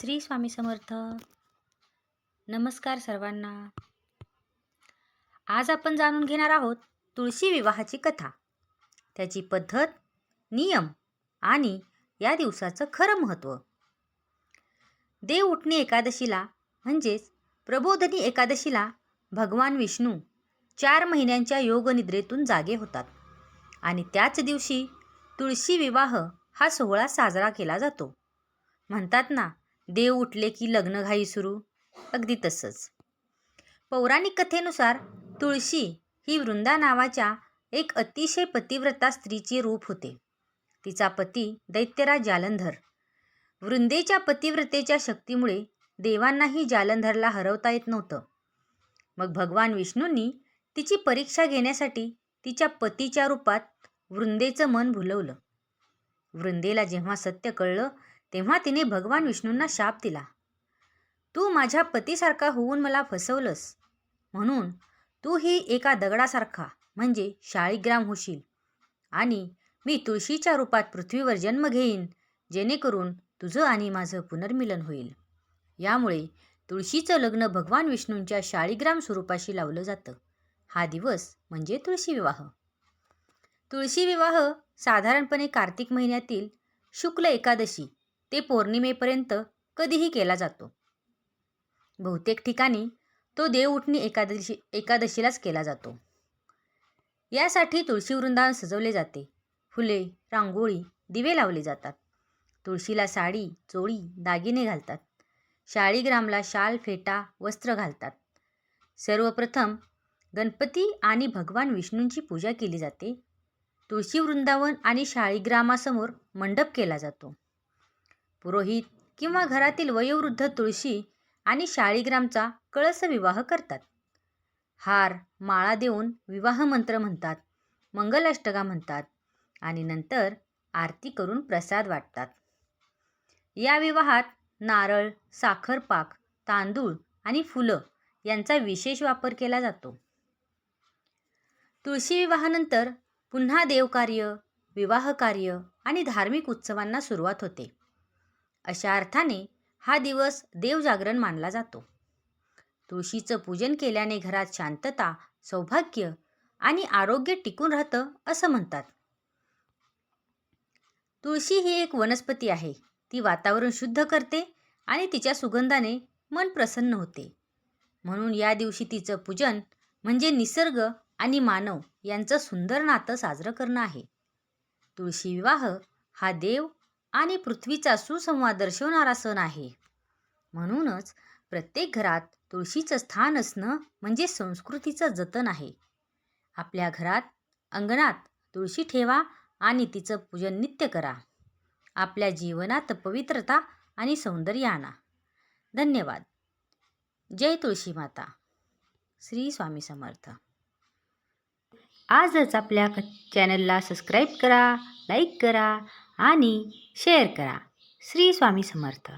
श्री स्वामी समर्थ. नमस्कार सर्वांना. आज आपण जाणून घेणार आहोत तुळशी विवाहाची कथा. त्याची पद्धत नियम आणि या दिवसाचं खरं महत्त्व. देव उठणी एकादशीला म्हणजेच प्रबोधनी एकादशीला भगवान विष्णू चार महिन्यांच्या योगनिद्रेतून जागे होतात. आणि त्याच दिवशी तुळशी विवाह हा सोहळा साजरा केला जातो. म्हणतात ना देव उठले की लग्नघाई सुरू. अगदी तसंच. पौराणिक कथेनुसार तुळशी ही वृंदा नावाच्या एक अतिशय पतिव्रता स्त्रीचे रूप होते. तिचा पती दैत्यराज जालंधर. वृंदेच्या पतिव्रतेच्या शक्तीमुळे देवांनाही जालंधरला हरवता येत नव्हतं. मग भगवान विष्णूंनी तिची परीक्षा घेण्यासाठी तिच्या पतीच्या रूपात वृंदेचं मन भुलवलं. वृंदेला जेव्हा सत्य कळलं तेव्हा तिने भगवान विष्णूंना शाप दिला. तू माझ्या पतीसारखा होऊन मला फसवलंस. म्हणून तू ही एका दगडासारखा म्हणजे शाळीग्राम होशील. आणि मी तुळशीच्या रूपात पृथ्वीवर जन्म घेईन जेणेकरून तुझं आणि माझं पुनर्मिलन होईल. यामुळे तुळशीचं लग्न भगवान विष्णूंच्या शाळीग्राम स्वरूपाशी लावलं जातं. हा दिवस म्हणजे तुळशी विवाह. तुळशी विवाह साधारणपणे कार्तिक महिन्यातील शुक्ल एकादशी ते पौर्णिमेपर्यंत कधीही केला जातो. बहुतेक ठिकाणी तो देव उठणी एकादशी एकादशीलाच केला जातो. यासाठी तुळशी वृंदावन सजवले जाते. फुले रांगोळी दिवे लावले जातात. तुळशीला साडी चोळी दागिने घालतात. शाळीग्रामला शाल फेटा वस्त्र घालतात. सर्वप्रथम गणपती आणि भगवान विष्णूंची पूजा केली जाते. तुळशी वृंदावन आणि शाळीग्रामासमोर मंडप केला जातो. पुरोहित किंवा घरातील वयोवृद्ध तुळशी आणि शाळीग्रामचा कळस विवाह करतात. हार माळा देऊन विवाह मंत्र म्हणतात मंगलाष्टका म्हणतात आणि नंतर आरती करून प्रसाद वाटतात. या विवाहात नारळ साखरपाक तांदूळ आणि फुलं यांचा विशेष वापर केला जातो. तुळशी विवाहानंतर पुन्हा देवकार्य विवाहकार्य आणि धार्मिक उत्सवांना सुरुवात होते. अशा अर्थाने हा दिवस देवजागरण मानला जातो. तुळशीचं पूजन केल्याने घरात शांतता सौभाग्य आणि आरोग्य टिकून राहतं असं म्हणतात. तुळशी ही एक वनस्पती आहे. ती वातावरण शुद्ध करते आणि तिच्या सुगंधाने मन प्रसन्न होते. म्हणून या दिवशी तिचं पूजन म्हणजे निसर्ग आणि मानव यांचं सुंदर नातं साजरं करणं आहे. तुळशी विवाह हा देव आणि पृथ्वीचा सुसंवाद दर्शवणारा सण आहे. म्हणूनच प्रत्येक घरात तुळशीचं स्थान असणं म्हणजे संस्कृतीचं जतन आहे. आपल्या घरात अंगणात तुळशी ठेवा आणि तिचं पूजन नित्य करा. आपल्या जीवनात पवित्रता आणि सौंदर्य आणा. धन्यवाद. जय तुळशी माता. श्री स्वामी समर्थ. आजच आपल्या चॅनलला सबस्क्राईब करा लाईक करा आणि शेअर करा. श्री स्वामी समर्थ.